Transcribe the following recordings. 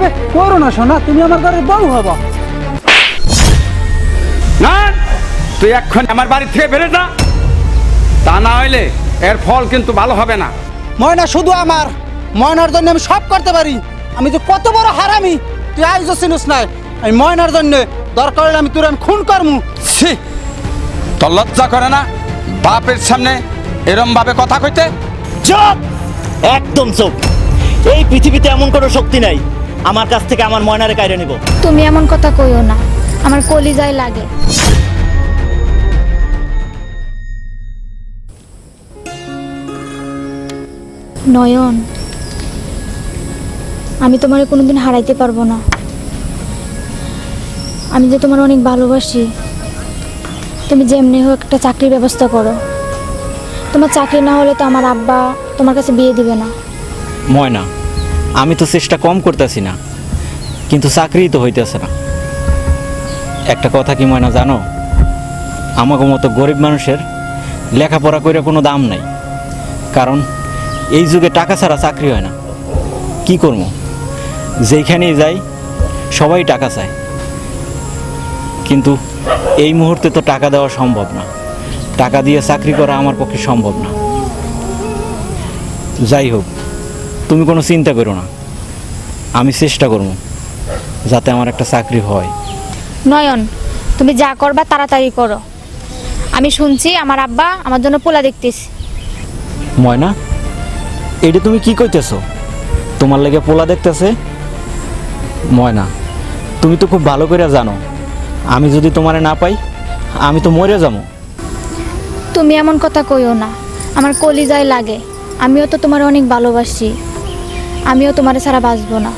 এভাবে করো না শোনা তুমি আমার ঘরে বউ হবা। না তুই এক্ষণ আমার বাড়ি থেকে বেরো না তা না হইলে এর ফল কিন্তু ভালো হবে না। ময়না শুধু আমার। ময়নার জন্য আমি সব করতে পারি। আমি যে কত বড় হারামি তুই আইজও চিনুস নাই। আমি ময়নার জন্য দরকার হলে আমি তোর আমি খুন করমু। ছি তোর লজ্জা করে না? বাপের সামনে এরম ভাবে কথা কইতে? চুপ! একদম চুপ। এই পৃথিবীতে এমন কোনো শক্তি নাই। আমার কাছ থেকে আমার ময়নারে কাইরে নিব। তুমি এমন কথা কইও না। আমার কলিজায় লাগে। নয়ন আমি তোমারে কোনোদিন হারাইতে পারব না। আমি যে তোমার অনেক ভালোবাসি তুমি যেমনি হোক একটা চাকরির ব্যবস্থা করো। তোমার চাকরি না হলে তো আমার আব্বা তোমার কাছে বিয়ে দিবে না। ময়না আমি তো চেষ্টা কম করতেছি না, কিন্তু চাকরি তো হইতেছে না। একটা কথা কি ময়না জানো? আমাকে মতো গরিব মানুষের লেখাপড়া করে কোনো দাম নাই, কারণ এই যুগে টাকা ছাড়া চাকরি হয় না। কি করব? যেইখানেই যাই, সবাই টাকা চায়। কিন্তু এই মুহূর্তে তো টাকা দেওয়া সম্ভব না। টাকা দিয়ে চাকরি করা আমার পক্ষে সম্ভব না। যাই হোক তুমি কোনো চিন্তা করো না। আমি চেষ্টা করব যাতে আমার একটা চাকরি হয়। নয়ন তুমি যা করবা তাড়াতাড়ি করো। আমি শুনছি আমার আব্বা আমার জন্য পোলা দেখতেছি। ময়না এটা তুমি কি কইতেছো? তোমার লেগে পোলা দেখতেছে? ময়না তুমি তো খুব ভালো করে জানো আমি যদি তোমারে না পাই আমি তো মরে যাব। তুমি এমন কথা কইও না। আমার কলিজায় লাগে। আমিও তো তোমার অনেক ভালোবাসি। আমিও তোমার ছাড়া বাঁচবো না।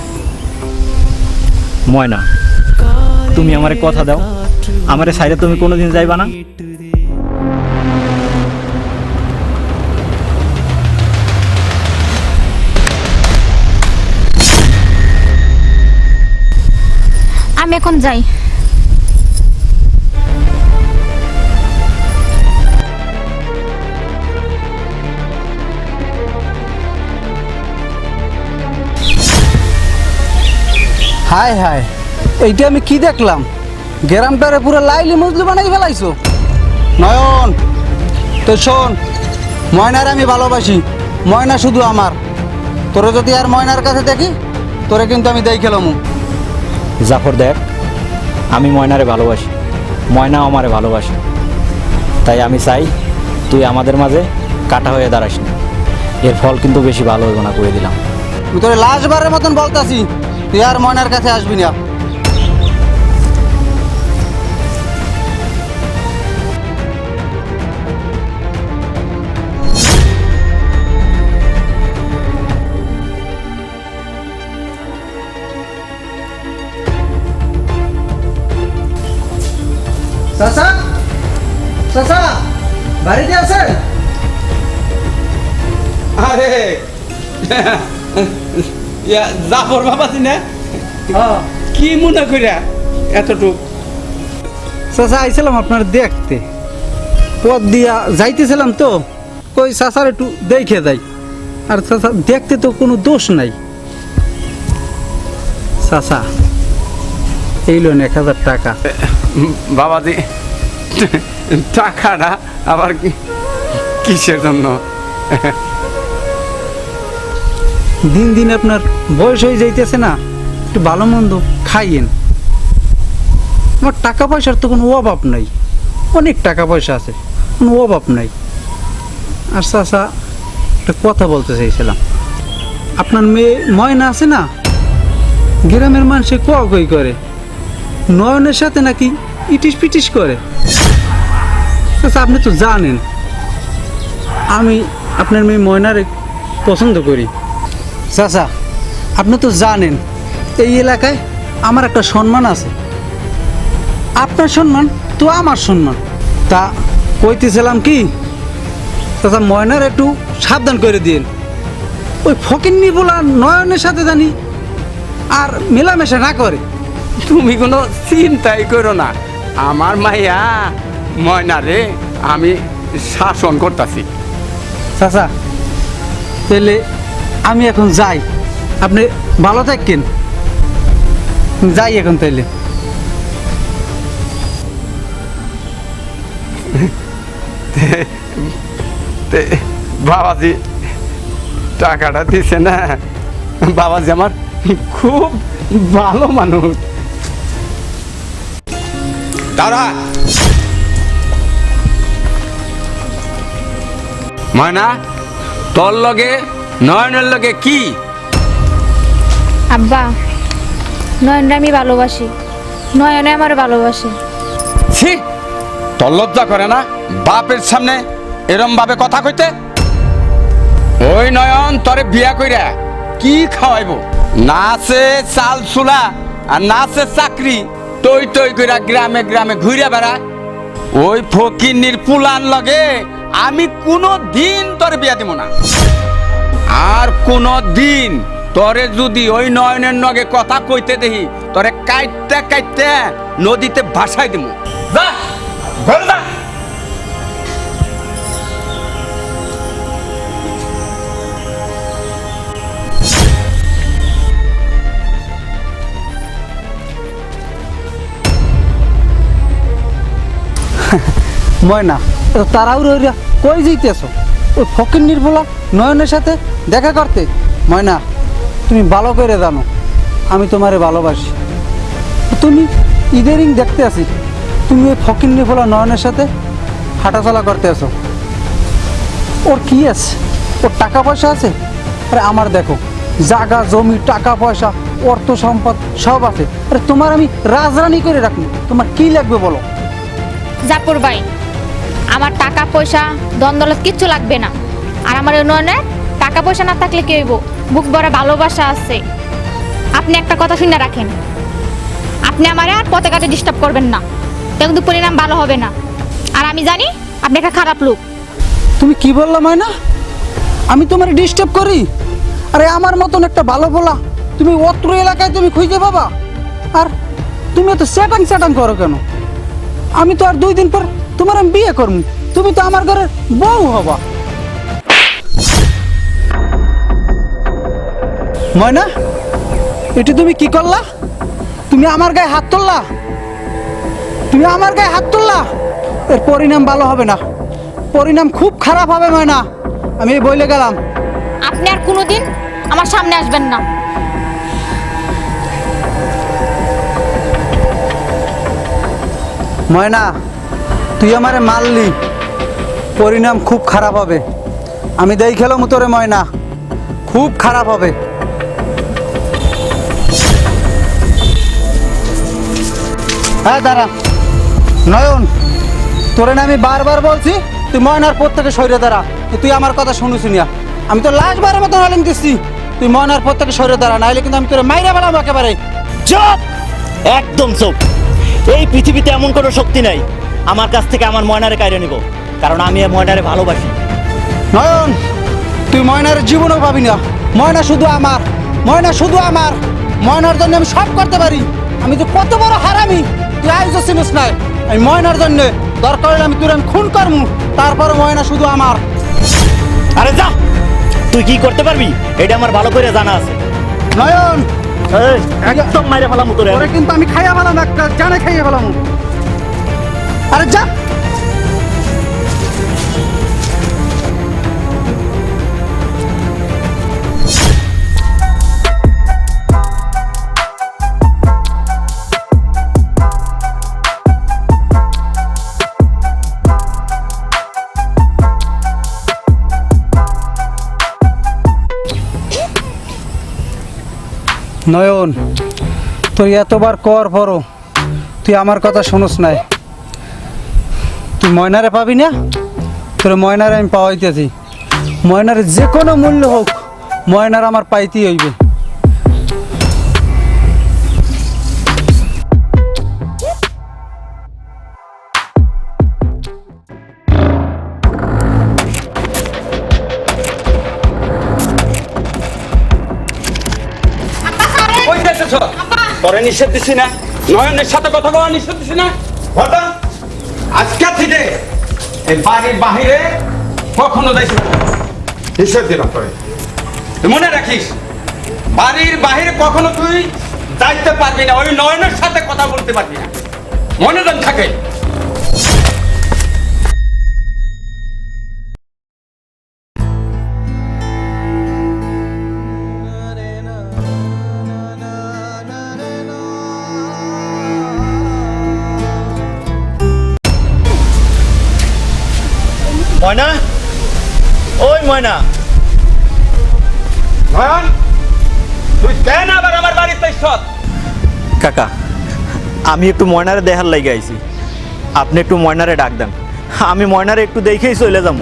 ময়না তুমি আমারে কথা দাও। আমারে সাইডে তুমি কোনোদিন যাইবা না। আমি এখন যাই। হায় হায় এইটা আমি কি দেখলাম? গ্রামটারে পুরো লাইলি মজলু বানাই ফেলাইছো। নয়ন তো শোন ময়নার আমি ভালোবাসি ময়না শুধু আমার। তোরে যদি আর ময়নার কাছে দেখি তোরে কিন্তু আমি দেই খেলামু জাফর দেখ আমি ময়নারে ভালোবাসি ময়নাও আমারে ভালোবাসে। তাই আমি চাই তুই আমাদের মাঝে কাটা হয়ে দাঁড়াস না। এর ফল কিন্তু বেশি ভালো হবে না করে দিলাম। তোরে লাশবারের মতন বলতাছি তুই আর ময়নার কাছে আসবি না। চাচা? চাচা বাড়িতে আছেন? আরে ইয়া, জাফর বাবা না? হ্যাঁ। কি মনে করিয়া এতটুক? চাচা আইছিলাম আপনার দেখতে। পথ দিয়া যাইতেছিলাম তো কই চাচার একটু দেখে যাই। আর চাচা দেখতে তো কোনো দোষ নাই। চাচা এই লোন এক হাজার টাকা। বাবাজি টাকাটা আবার কি কিসের জন্য? দিন দিন আপনার বয়স হয়ে যাইতেছে না। একটু ভালো মন্দ খাইয়েন। আমার টাকা পয়সার তো কোনো অভাব নাই। অনেক টাকা পয়সা আছে, কোনো অভাব নাই। আর চাচা, একটা কথা বলতে চাইছিলাম। আপনার মেয়ে ময়না আছে না? গ্রামের মানুষে কই করে? নয়নের সাথে নাকি ইটিস পিটিস করে? চাচা, আপনি তো জানেন। আমি আপনার মেয়ে ময়নারে পছন্দ করি। চাচা আপনি তো জানেন এই এলাকায় আমার একটা সম্মান আছে। আপনার সম্মান তো আমার সম্মান। তা কইতেছিলাম কি চাচা ময়নার একটু সাবধান করে দিন ওই ফকিন্নি বলা নয়নের সাথে জানি আর মেলামেশা না করে। তুমি কোনো চিন্তাই করো না। আমার মাইয়া ময়না রে আমি শাসন করতেছি। চাচা তাহলে আমি এখন যাই। আপনি ভালো থাকেন। যাই এখন তাইলে। বাবাজি, টাকাটা দিছে না। বাবাজি আমার খুব ভালো মানুষ। দাদা ময়না, তোর লগে নয়নের লগে কি? আব্বা নয়নরা আমি ভালোবাসি। নয়নে আমার ভালোবাসে। ছি তোর লজ্জা করে না? বাপের সামনে এরম ভাবে কথা কইতে? ওই নয়ন তরে বিয়া কইরা কি খাওয়াইবো? না আছে চাল চুলা আর না আছে চাকরি টই টই কইরা গ্রামে গ্রামে ঘুরে বেড়া ওই ফকিন্নির পুলান লগে আমি কোনো দিন তোরে বিয়া দিব না। আর কোনো দিন তরে যদি ওই নয়নের নগে কথা কইতে দেখি তরে কাইটতে কাইটতে নদীতে ভাসাই দিব যা ঘরে যা। ময়না তাড়াহুড়ো হইয়া কই যাইতেছ? ওই ফকির নির্ভলা নয়নের সাথে দেখা করতে। ময়না, তুমি ভালো করে জানো, আমি তোমারে ভালোবাসি। তুমি ইদারিং দেখতে আসি তুমি ওই ফকির নির্ভলা নয়নের সাথে হাঁটাচলা করতে আসো ওর কি আছে? ওর টাকা পয়সা আছে? আরে আমার দেখো জাগা জমি, টাকা পয়সা, অর্থ সম্পদ সব আছে। আরে তোমার আমি রাজরানি করে রাখব, তোমার কি লাগবে বলো? জাপুর ভাই আমার টাকা পয়সা দ্বন্দ্বলত কিচ্ছু লাগবে না। আর আমার উন্নয়নে টাকা পয়সা না থাকলে কি হইব? বুক ভরা ভালোবাসা আছে। আপনি একটা কথা শুনে রাখেন। আপনি আমার আর পথে কাটে ডিস্টার্ব করবেন না। তা কিন্তু পরিণাম ভালো হবে না। আর আমি জানি আপনি একটা খারাপ লোক। তুমি কি বললা ময়না আমি তোমার ডিস্টার্ব করি? আরে আমার মতন একটা ভালো বলা তুমি অত্র এলাকায় তুমি খুঁজে পাবা? আর তুমি এত স্যাটাং স্যাটাং করো কেন? আমি তো আর দুই দিন পর তোমার আমি বিয়ে করব তুমি তো আমার ঘরের বউ হবা। ময়না এটি তুমি কি করলা? তুমি আমার গায়ে হাত তুললা? তুমি আমার গায়ে হাত তুললা? এর পরিণাম ভালো হবে না। পরিণাম খুব খারাপ হবে ময়না। আমি এই বলে গেলাম। আপনি আর কোনোদিন আমার সামনে আসবেন না। ময়না তুই আমারে মারলি, পরিণাম খুব খারাপ হবে। আমি দেই তোরে ময়না, খুব খারাপ হবে। হ্যাঁ দাঁড়া। নয়ন, তোরে না আমি বারবার বলছি, তুই ময়নার পর থেকে সরে দাঁড়া। তুই আমার কথা শুনু শুনিয়া আমি তো লাস্ট বারের মতো হলেন দিচ্ছি তুই ময়নার পর থেকে সরে দাঁড়া, নাইলে কিন্তু আমি তোরে মাইরে বেড়াবো একেবারে চুপ! একদম চুপ! এই পৃথিবীতে এমন কোনো শক্তি নাই। আমার কাছ থেকে আমার ময়নারে কাইরে নিব কারণ আমি এই ময়নারে ভালোবাসি। নয়ন তুই ময়নার জীবনও পাবি না ময়না শুধু আমার ময়না শুধু আমার। ময়নার জন্য আমি সব করতে পারি। আমি তো কত বড় হারামি তুই আয়োজ চিনিস নাই। আমি ময়নার জন্য দরকার হলে আমি তোর আমি খুন করমু তারপরে ময়না শুধু আমার। আরে যা! তুই কি করতে পারবি? এটা আমার ভালো করে জানা আছে। নয়ন! এই, একদম মাইরে ফেলাম তোরে। তোরে কিন্তু আমি খাইয়া ফেলাম একটা জানে খাইয়া ফেলাম। আরে যা। নয়ন তুই এতবার কর পরও তুই আমার কথা শুনোস নাই। তুই ময়নারে পাবি না? তোর ময়নারে আমি পাওয়াইতেছি। ময়নারে যে কোনো মূল্য হোক ময়নার আমার পাইতেই হইবে। নিষেধ দিছি না। নয়নের সাথে কথা বলা নিষেধ দিছি না। ঘটা আজকে থেকে এই বাড়ির বাহিরে কখনো না। নিষেধ দিলাম মনে রাখিস, বাড়ির বাহিরে কখনো তুই যাইতে পারবি না, ওই নয়নের সাথে কথা বলতে পারবি না। মনে রাখ থাকে ওই ময়না নয়ন তুই কেন আবার আমার বাড়িতে সৎ কাকা আমি একটু ময়নারে দেখার লাগে আইছি। আপনি একটু ময়নারে ডাক দেন। আমি ময়নারে একটু দেখেই চলে যাব।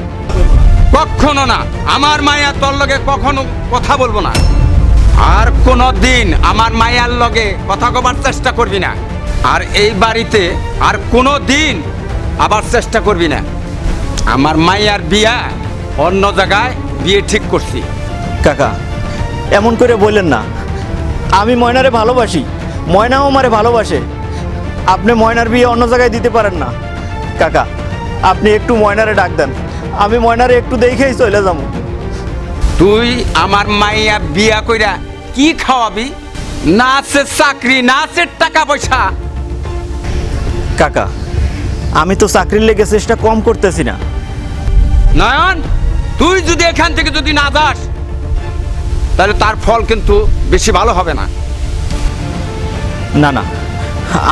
কখনো না। আমার মায়া তোর লগে কখনো কথা বলব না। আর কোনো দিন আমার মায়ার লগে কথা কবার চেষ্টা করবি না। আর এই বাড়িতে আর কোনো দিন আবার চেষ্টা করবি না। আমার মায়ার বিয়া অন্য জায়গায় বিয়ে ঠিক করছি। কাকা এমন করে বললেন না। আমি ময়নারে ভালোবাসি ময়নাও আমারে ভালোবাসে। আপনি ময়নার বিয়ে অন্য জায়গায় দিতে পারেন না। কাকা আপনি একটু ময়নারে ডাক দেন। আমি ময়নারে একটু দেখেই চলে যাব। তুই আমার মাইয়া বিয়া কইরা কি খাওয়াবি? না আছে চাকরি না আছে টাকা পয়সা। কাকা আমি তো চাকরির লেগে চেষ্টা কম করতেছি না। নয়ন! তুই যদি এখান থেকে যদি না যাস তাহলে তার ফল কিন্তু বেশি ভালো হবে না। না না।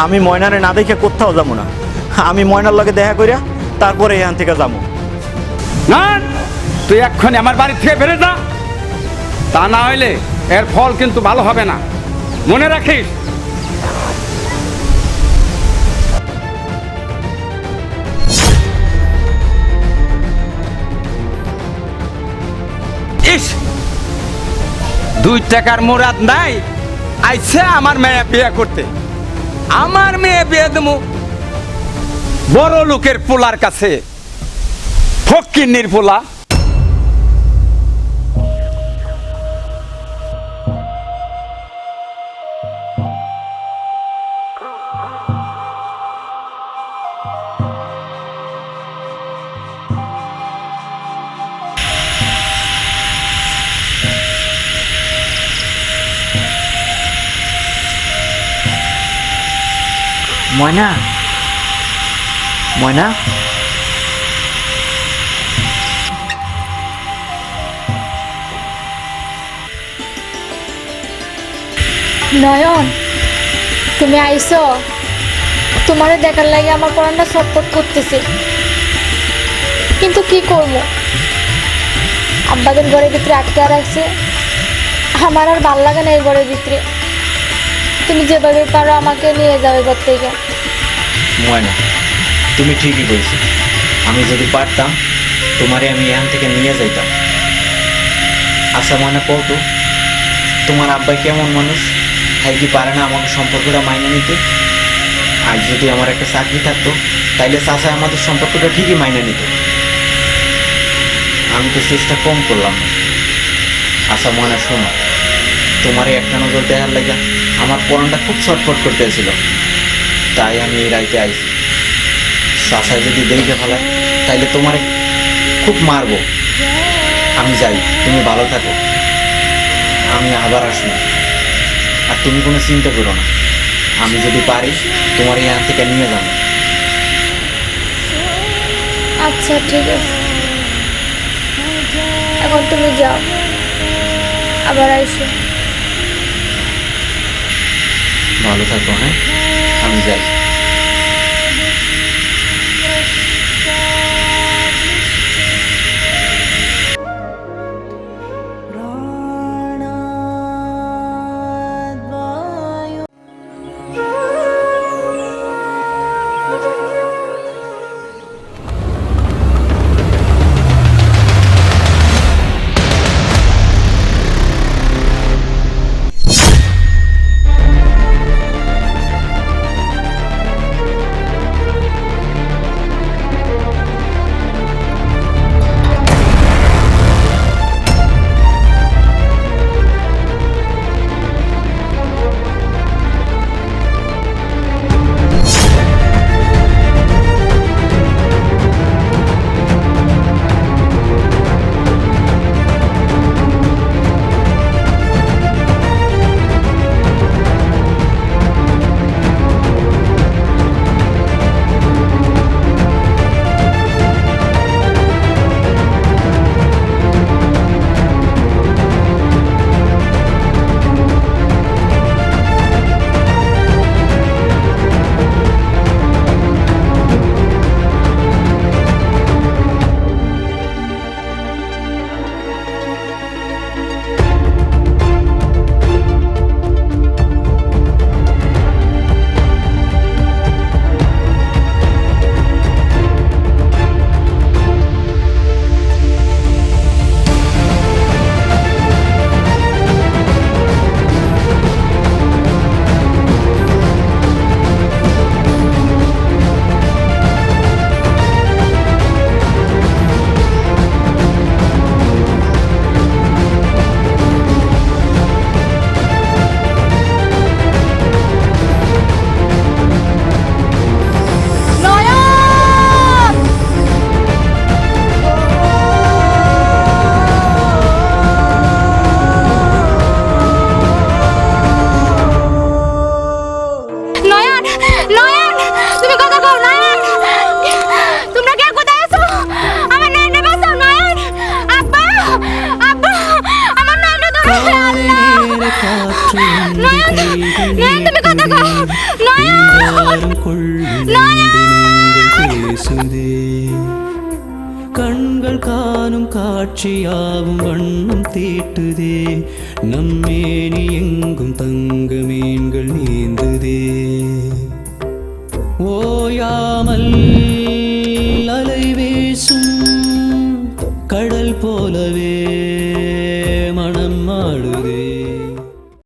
আমি ময়নারে না দেখে কোথাও যাব না। আমি ময়নার লগে দেখা করিয়া তারপরে এখান থেকে যাব। না তুই এক্ষুনি আমার বাড়ি থেকে বেড়ে যা। তা না হইলে এর ফল কিন্তু ভালো হবে না। মনে রাখিস? দুই টাকার মোরাদ নাই। আইসে আমার মেয়ে বিয়ে করতে। আমার মেয়ে বিয়ে দেবো। বড় লোকের পোলার কাছে। ফকিন্নির পোলা। ময়না? ময়না? নয়ন, তুমি আইছো তোমারে দেখার লাগে আমার পড়াটা ছটফট করতেছে। কিন্তু কি করব? আব্বাদের ঘরের ভিতরে আটকে রাখছে। আমার আর ভালো লাগে না এই ঘরের ভিতরে। তুমি যেভাবে পারো আমাকে নিয়ে যাবে ঘর থেকে। ময়না। তুমি ঠিকই বলছো। আমি যদি পারতাম, তোমারে আমি এখান থেকে নিয়ে যাইতাম। আচ্ছা মনে কত তোমার আব্বাই কেমন মানুষ? তাই কি পারে না আমাকে সম্পর্কটা মাইনে নিতে? আর যদি আমার একটা চাকরি থাকতো, তাইলে চাষা আমাদের সম্পর্কটা ঠিকই মাইনে নিত। আমি তো চেষ্টা কম করলাম। না আচ্ছা মনে শোনো। তোমারে একটা নজর দেখার লাগে আমার পরনটা খুব ছটফট করতেছিল তাই আমি এই রাইতে আইছি। চাষায় যদি দেখে ফেলায় তাইলে তোমার খুব মারবো। আমি যাই তুমি ভালো থাকো। আমি আবার আসব। আর তুমি কোনো চিন্তা করো না। আমি যদি পারি তোমার এখান থেকে নিয়ে যাব। আচ্ছা ঠিক আছে। এখন তুমি যাও। আবার আইসো। ভালো থাকো হ্যাঁ? আমি যাই பேசுதே கண்கள் காணும் காட்சியாவும் வண்ணம் தீட்டுதே. நம்மேனி எங்கும் தங்கும்